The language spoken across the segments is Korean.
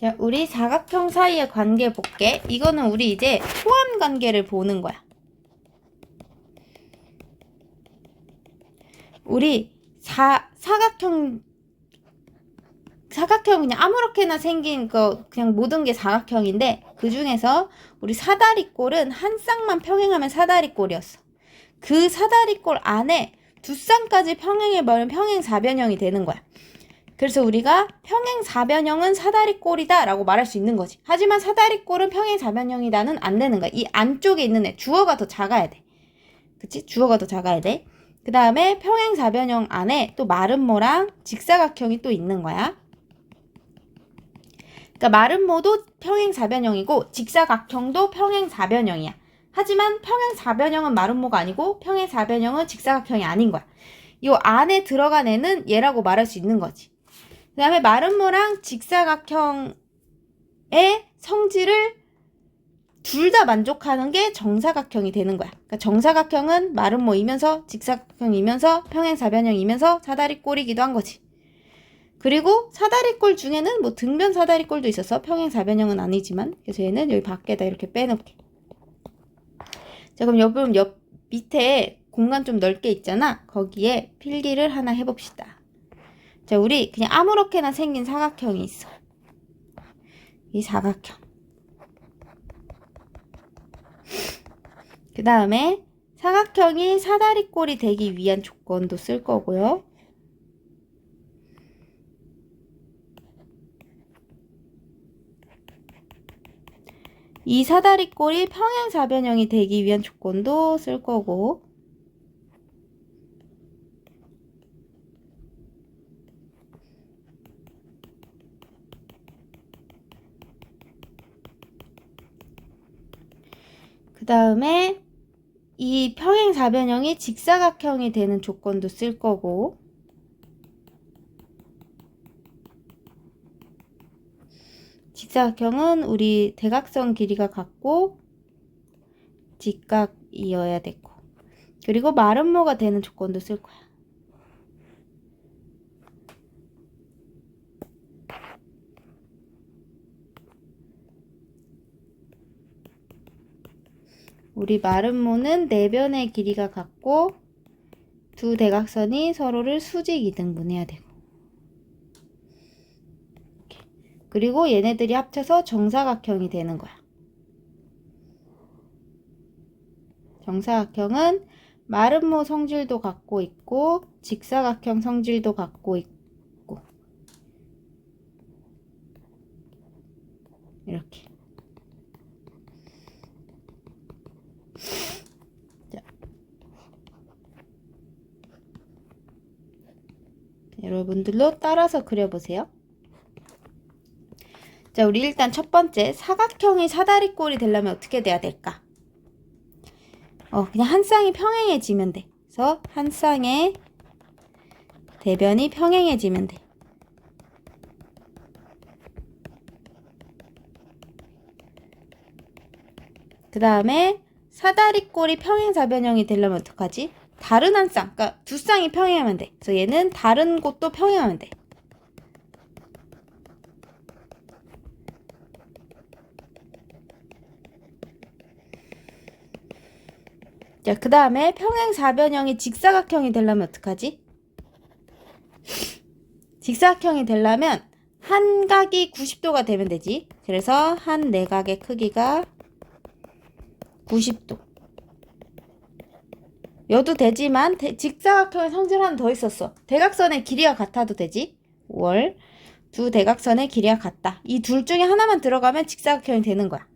자, 우리 사각형 사이의 관계 볼게. 이거는 우리 이제 호환 관계를 보는 거야. 우리 사, 사각형, 사각형 그냥 아무렇게나 생긴 거, 그냥 모든 게 사각형인데, 그 중에서 우리 사다리꼴은 한 쌍만 평행하면 사다리꼴이었어. 그 사다리꼴 안에 두 쌍까지 평행해버리면 평행 사변형이 되는 거야. 그래서 우리가 평행 사변형은 사다리꼴이다 라고 말할 수 있는 거지. 하지만 사다리꼴은 평행 사변형이다는 안 되는 거야. 이 안쪽에 있는 애, 주어가 더 작아야 돼. 그치? 주어가 더 작아야 돼. 그 다음에 평행 사변형 안에 또 마름모랑 직사각형이 또 있는 거야. 그러니까 마름모도 평행 사변형이고 직사각형도 평행 사변형이야. 하지만 평행 사변형은 마름모가 아니고 평행 사변형은 직사각형이 아닌 거야. 이 안에 들어간 애는 얘라고 말할 수 있는 거지. 그 다음에 마름모랑 직사각형의 성질을 둘 다 만족하는 게 정사각형이 되는 거야. 그러니까 정사각형은 마름모이면서 직사각형이면서 평행사변형이면서 사다리꼴이기도 한 거지. 그리고 사다리꼴 중에는 뭐 등변 사다리꼴도 있어서 평행사변형은 아니지만 그래서 얘는 여기 밖에다 이렇게 빼놓게. 자 그럼 여러분 옆 밑에 공간 좀 넓게 있잖아. 거기에 필기를 하나 해봅시다. 자, 우리 그냥 아무렇게나 생긴 사각형이 있어. 이 사각형. 그 다음에 사각형이 사다리꼴이 되기 위한 조건도 쓸 거고요. 이 사다리꼴이 평행사변형이 되기 위한 조건도 쓸 거고 그 다음에 이 평행사변형이 직사각형이 되는 조건도 쓸 거고 직사각형은 우리 대각선 길이가 같고 직각이어야 되고 그리고 마름모가 되는 조건도 쓸 거야. 우리 마름모는 내변의 길이가 같고 두 대각선이 서로를 수직 이등분해야 되고. 그리고 얘네들이 합쳐서 정사각형이 되는 거야. 정사각형은 마름모 성질도 갖고 있고 직사각형 성질도 갖고 있고 이렇게 여러분들도 따라서 그려보세요. 자, 우리 일단 첫 번째 사각형이 사다리꼴이 되려면 어떻게 돼야 될까? 어, 그냥 한 쌍이 평행해지면 돼. 그래서 한 쌍의 대변이 평행해지면 돼. 그 다음에 사다리꼴이 평행사변형이 되려면 어떡하지? 다른 한 쌍, 그러니까 두 쌍이 평행하면 돼. 그래서 얘는 다른 곳도 평행하면 돼. 자, 그 다음에 평행사변형이 직사각형이 되려면 어떡하지? 직사각형이 되려면 한 각이 90도가 되면 되지. 그래서 한 내각의 크기가 90도. 여도 되지만 대, 직사각형의 성질 하나 더 있었어. 대각선의 길이가 같아도 되지. 월. 두 대각선의 길이가 같다. 이 둘 중에 하나만 들어가면 직사각형이 되는 거야.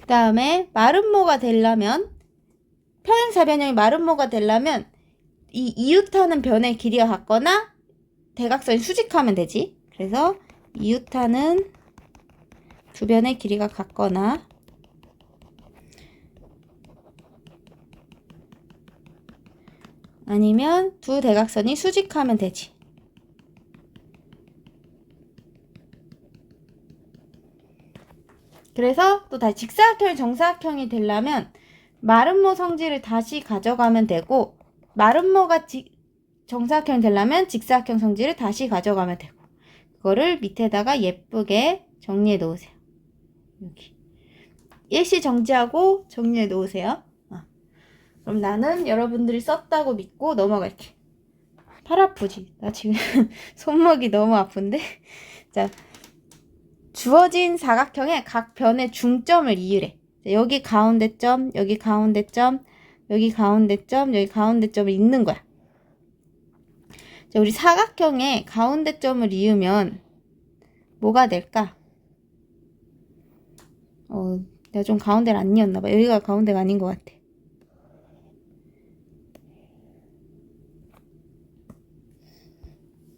그 다음에 마름모가 되려면 평행사변형이 마름모가 되려면 이 이웃하는 변의 길이가 같거나 대각선이 수직하면 되지. 그래서 이웃하는 두 변의 길이가 같거나 아니면 두 대각선이 수직하면 되지. 그래서 또 다시 직사각형이 정사각형이 되려면 마름모 성질을 다시 가져가면 되고 마름모가 지- 정사각형이 되려면 직사각형 성질을 다시 가져가면 되고 그거를 밑에다가 예쁘게 정리해 놓으세요. 여기 일시 정지하고 정리해 놓으세요. 어. 그럼 나는 여러분들이 썼다고 믿고 넘어갈게. 팔 아프지? 나 지금 손목이 너무 아픈데? 자, 주어진 사각형의 각 변의 중점을 이으래. 자, 여기 가운데 점, 여기 가운데 점, 여기 가운데 점, 여기 가운데 점을 잇는 거야. 자, 우리 사각형의 가운데 점을 이으면 뭐가 될까? 어, 내가 좀 가운데를 안 이었나 봐. 여기가 가운데가 아닌 것 같아.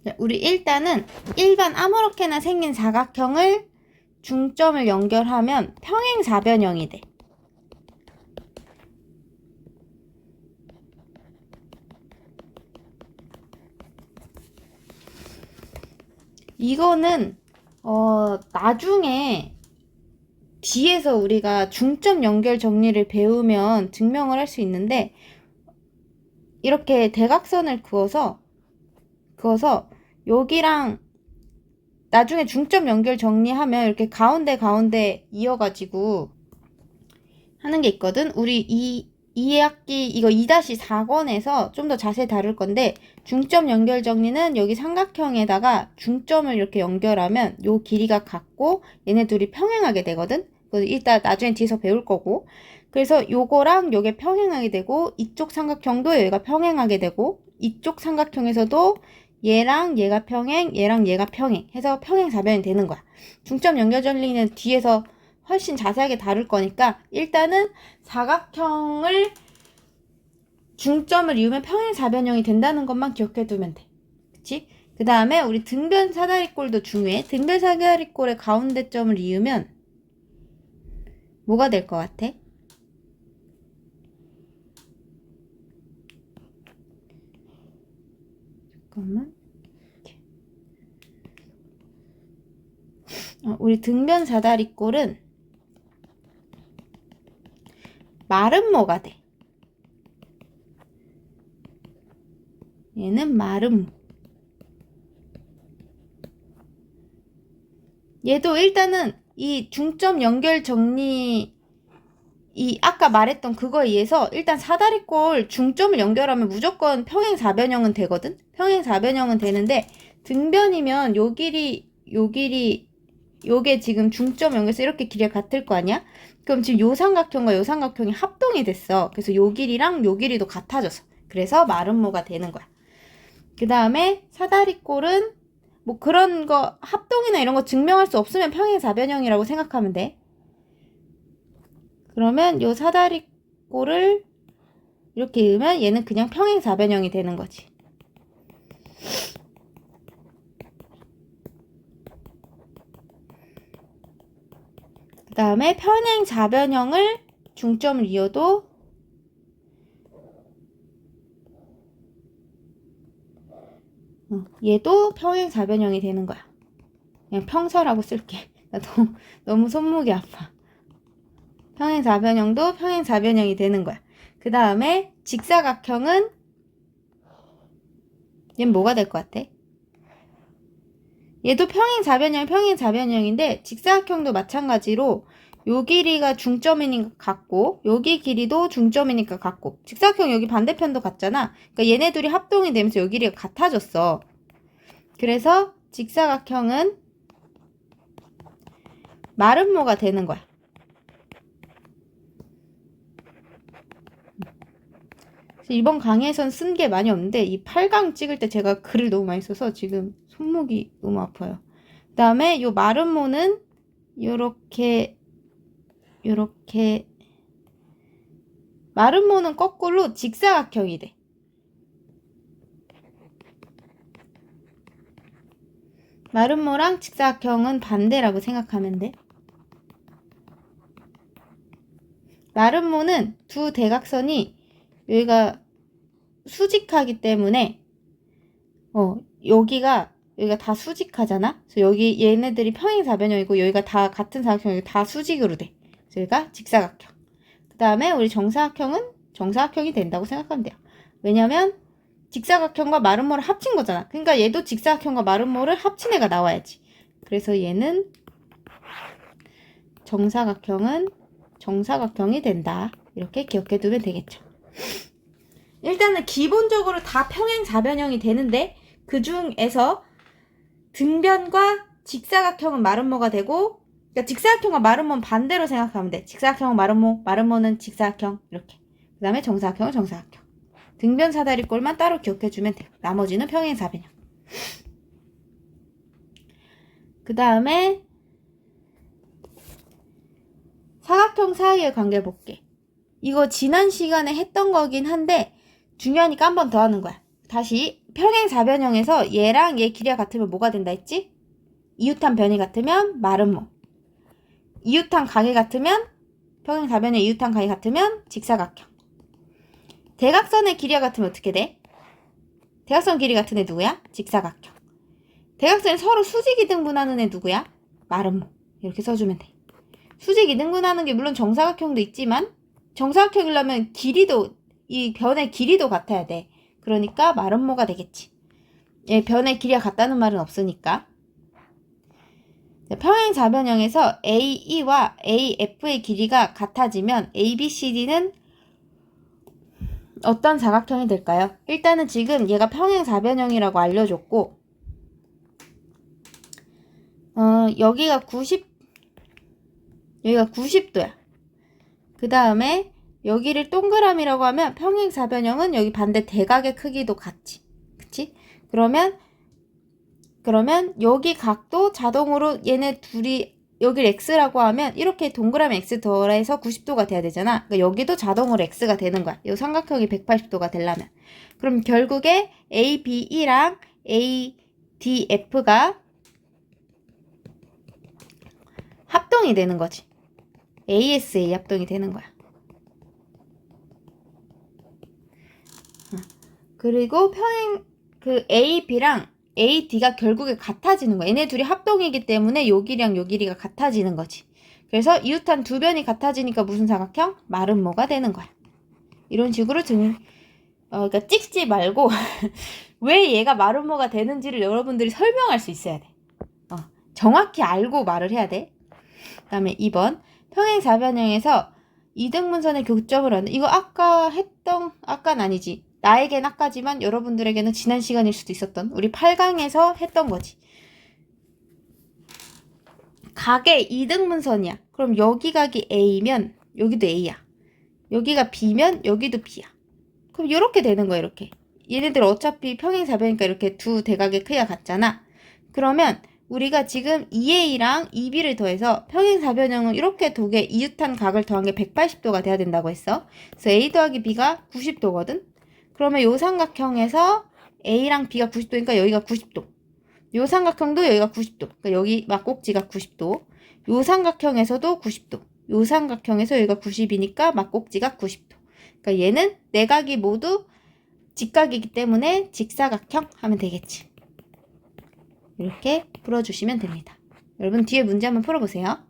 자, 우리 일단은 일반 아무렇게나 생긴 사각형을 중점을 연결하면 평행사변형이 돼. 이거는 어 나중에 뒤에서 우리가 중점 연결 정리를 배우면 증명을 할 수 있는데 이렇게 대각선을 그어서 그어서 여기랑 나중에 중점 연결 정리하면 이렇게 가운데 가운데 이어가지고 하는 게 있거든. 우리 이, 이 학기 이거 2-4권에서 좀 더 자세히 다룰 건데 중점 연결 정리는 여기 삼각형에다가 중점을 이렇게 연결하면 요 길이가 같고 얘네 둘이 평행하게 되거든. 이따 나중에 뒤에서 배울 거고. 그래서 요거랑 요게 평행하게 되고 이쪽 삼각형도 여기가 평행하게 되고 이쪽 삼각형에서도 얘랑 얘가 평행, 얘랑 얘가 평행 해서 평행 사변이 되는 거야. 중점 연결 정리는 뒤에서 훨씬 자세하게 다룰 거니까 일단은 사각형을 중점을 이으면 평행사변형이 된다는 것만 기억해 두면 돼. 그치? 그 다음에 우리 등변 사다리꼴도 중요해. 등변 사다리꼴의 가운데 점을 이으면 뭐가 될 것 같아? 잠깐만. 어, 우리 등변 사다리꼴은 마름모가 돼. 얘는 마름모. 얘도 일단은 이 중점 연결 정리 이 아까 말했던 그거에 의해서 일단 사다리꼴 중점을 연결하면 무조건 평행 사변형은 되거든. 평행 사변형은 되는데 등변이면 요 길이 요 길이 요게 지금 중점 연결해서 이렇게 길이가 같을 거 아니야? 그럼 지금 요 삼각형과 요 삼각형이 합동이 됐어. 그래서 요 길이랑 요 길이도 같아졌어. 그래서 마름모가 되는 거야. 그 다음에 사다리꼴은 뭐 그런 거 합동이나 이런 거 증명할 수 없으면 평행사변형이라고 생각하면 돼. 그러면 요 사다리꼴을 이렇게 이으면 얘는 그냥 평행사변형이 되는 거지. 다음에 평행사변형을 중점을 이어도 어, 얘도 평행사변형이 되는 거야. 그냥 평서라고 쓸게. 나 너무, 너무 손목이 아파. 평행사변형도 평행사변형이 되는 거야. 그 다음에 직사각형은 얘는 뭐가 될 것 같아? 얘도 평행사변형, 평행사변형인데 직사각형도 마찬가지로 요 길이가 중점이니까 같고 여기 길이도 중점이니까 같고 직사각형 여기 반대편도 같잖아. 그러니까 얘네 둘이 합동이 되면서 요 길이가 같아졌어. 그래서 직사각형은 마름모가 되는 거야. 이번 강의에선 쓴 게 많이 없는데 이 8강 찍을 때 제가 글을 너무 많이 써서 지금 손목이 너무 아파요. 그 다음에 요 마름모는 요렇게 요렇게 마름모는 거꾸로 직사각형이 돼. 마름모랑 직사각형은 반대라고 생각하면 돼. 마름모는 두 대각선이 여기가 수직하기 때문에 어 여기가 여기가 다 수직하잖아. 그래서 여기 얘네들이 평행사변형이고 여기가 다 같은 사각형 여기 다 수직으로 돼. 여기가 직사각형. 그 다음에 우리 정사각형은 정사각형이 된다고 생각하면 돼요. 왜냐면 직사각형과 마름모를 합친 거잖아. 그러니까 얘도 직사각형과 마름모를 합친 애가 나와야지. 그래서 얘는 정사각형은 정사각형이 된다. 이렇게 기억해 두면 되겠죠. 일단은 기본적으로 다 평행사변형이 되는데 그 중에서 등변과 직사각형은 마름모가 되고 그러니까 직사각형과 마름모는 반대로 생각하면 돼. 직사각형은 마름모, 마름모는 직사각형 이렇게. 그 다음에 정사각형은 정사각형. 등변 사다리꼴만 따로 기억해 주면 돼요. 나머지는 평행사변형. 그 다음에 사각형 사이의 관계 볼게. 이거 지난 시간에 했던 거긴 한데 중요하니까 한 번 더 하는 거야. 다시 평행사변형에서 얘랑 얘 길이가 같으면 뭐가 된다 했지? 이웃한 변이 같으면 마름모. 이웃한 각이 같으면 평행사변형 이웃한 각이 같으면 직사각형. 대각선의 길이가 같으면 어떻게 돼? 대각선 길이 같은 애 누구야? 직사각형. 대각선이 서로 수직이 등분하는 애 누구야? 마름모. 이렇게 써주면 돼. 수직이 등분하는 게 물론 정사각형도 있지만 정사각형이려면 길이도 이 변의 길이도 같아야 돼. 그러니까 마름모가 되겠지. 예, 변의 길이가 같다는 말은 없으니까. 평행사변형에서 AE와 AF의 길이가 같아지면 ABCD는 어떤 사각형이 될까요? 일단은 지금 얘가 평행사변형이라고 알려줬고 어, 여기가 90 여기가 90도야. 그 다음에 여기를 동그라미라고 하면 평행사변형은 여기 반대 대각의 크기도 같지. 그치? 그러면 그러면 여기 각도 자동으로 얘네 둘이 여기를 x라고 하면 이렇게 동그라미 x 더해서 90도가 돼야 되잖아. 그러니까 여기도 자동으로 x가 되는 거야. 이 삼각형이 180도가 되려면. 그럼 결국에 ABE랑 ADF가 합동이 되는 거지. ASA 합동이 되는 거야. 그리고 평행 그 A, B랑 A, D가 결국에 같아지는 거야. 얘네 둘이 합동이기 때문에 요 길이랑 요 길이가 같아지는 거지. 그래서 이웃한 두 변이 같아지니까 무슨 사각형? 마름모가 되는 거야. 이런 식으로 등, 어, 그러니까 찍지 말고 왜 얘가 마름모가 되는지를 여러분들이 설명할 수 있어야 돼. 어, 정확히 알고 말을 해야 돼. 그 다음에 2번 평행사변형에서 이등분선의 교점을 얻는 이거 아까 했던 아까는 아니지 나에겐 아까지만 여러분들에게는 지난 시간일 수도 있었던 우리 8강에서 했던 거지. 각의 이등분선이야. 그럼 여기 각이 A면 여기도 A야. 여기가 B면 여기도 B야. 그럼 이렇게 되는 거야 이렇게. 얘네들 어차피 평행사변이니까 이렇게 두 대각의 크기가 같잖아. 그러면 우리가 지금 2A랑 2B를 더해서 평행사변형은 이렇게 두 개 이웃한 각을 더한 게 180도가 돼야 된다고 했어. 그래서 A 더하기 B가 90도거든. 그러면 요 삼각형에서 A랑 B가 90도니까 여기가 90도. 요 삼각형도 여기가 90도. 그러니까 여기 막꼭지가 90도. 요 삼각형에서도 90도. 요 삼각형에서 여기가 90이니까 막꼭지가 90도. 그러니까 얘는 네 각이 모두 직각이기 때문에 직사각형 하면 되겠지. 이렇게 풀어주시면 됩니다. 여러분 뒤에 문제 한번 풀어보세요.